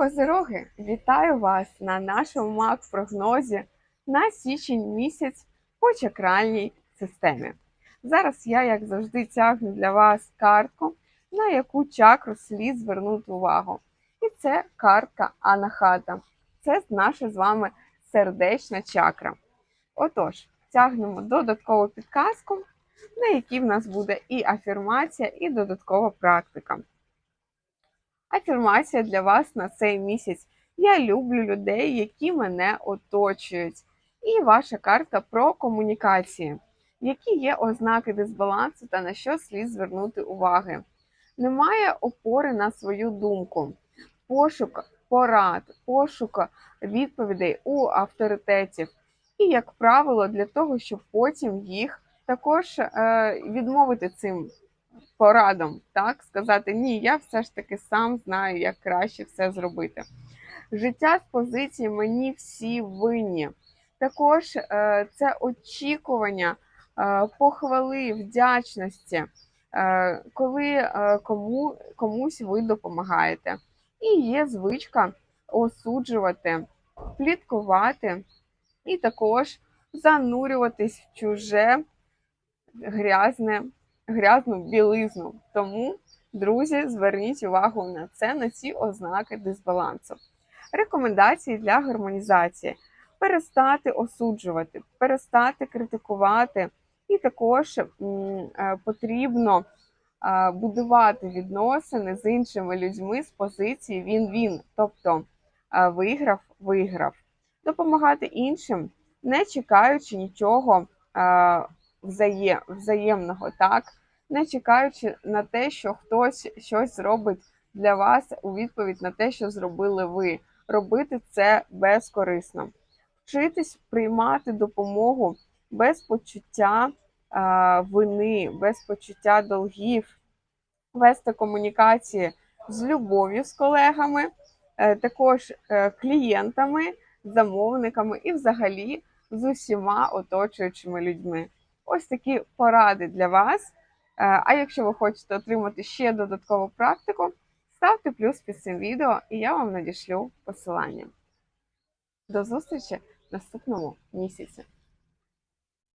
Козироги, вітаю вас на нашому мак-прогнозі на січень місяць по чакральній системі. Зараз я, як завжди, тягну для вас картку, на яку чакру слід звернути увагу. І це картка Анахата. Це наша з вами сердечна чакра. Отож, тягнемо додаткову підказку, на якій в нас буде і афірмація, і додаткова практика. Афірмація для вас на цей місяць. Я люблю людей, які мене оточують. І ваша карта про комунікації. Які є ознаки дисбалансу та на що слід звернути уваги? Немає опори на свою думку, пошук порад, пошук відповідей у авторитетів. І, як правило, для того, щоб потім їх також е, відмовити цим порадам, так сказати ні, я все ж таки сам знаю, як краще все зробити. Життя з позиції мені всі винні. Також е, це очікування е, похвали, вдячності, е, коли кому, комусь ви допомагаєте. І є звичка осуджувати, пліткувати і також занурюватись в чуже грязне грязну білизну. Тому, друзі, зверніть увагу на це, на ці ознаки дисбалансу. Рекомендації для гармонізації: перестати осуджувати, перестати критикувати, і також е, потрібно е, будувати відносини з іншими людьми з позиції він-він, тобто е, виграв, виграв, допомагати іншим, не чекаючи нічого взаєм, взаємного, так не чекаючи на те, що хтось щось зробить для вас у відповідь на те, що зробили ви. Робити це безкорисно, вчитись приймати допомогу без почуття е, вини, без почуття долгів, вести комунікації з любов'ю з колегами, е, також е, клієнтами, замовниками і, взагалі, з усіма оточуючими людьми. Ось такі поради для вас. Е, А якщо ви хочете отримати ще додаткову практику, ставте плюс під цим відео і я вам надішлю посилання. До зустрічі в наступному місяці.